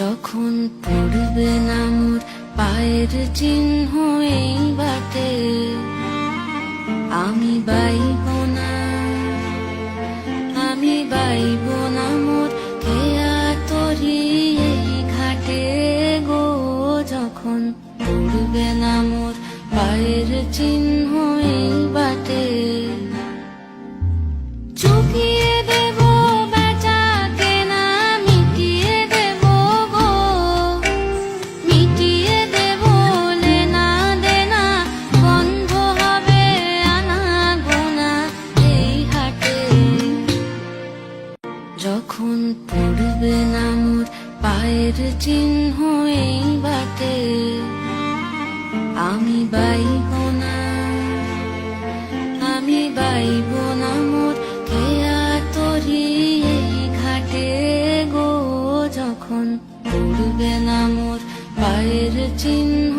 যখন পড়বে না মোর পায়ের চিহ্ন এই বাটে, আমি বাইব না, আমি বাইব না মোর কেয়া তরি এই ঘাটে গো, যখন পড়বে না মোর পায়ের চিহ্ন যখন পড়বে না মোর পায়ের চিহ্ন এই বাটে, আমি বাইব না, আমি বাইব না মোর কেয়া তরি এই ঘাটে গো। যখন পড়বে না মোর পায়ের চিহ্ন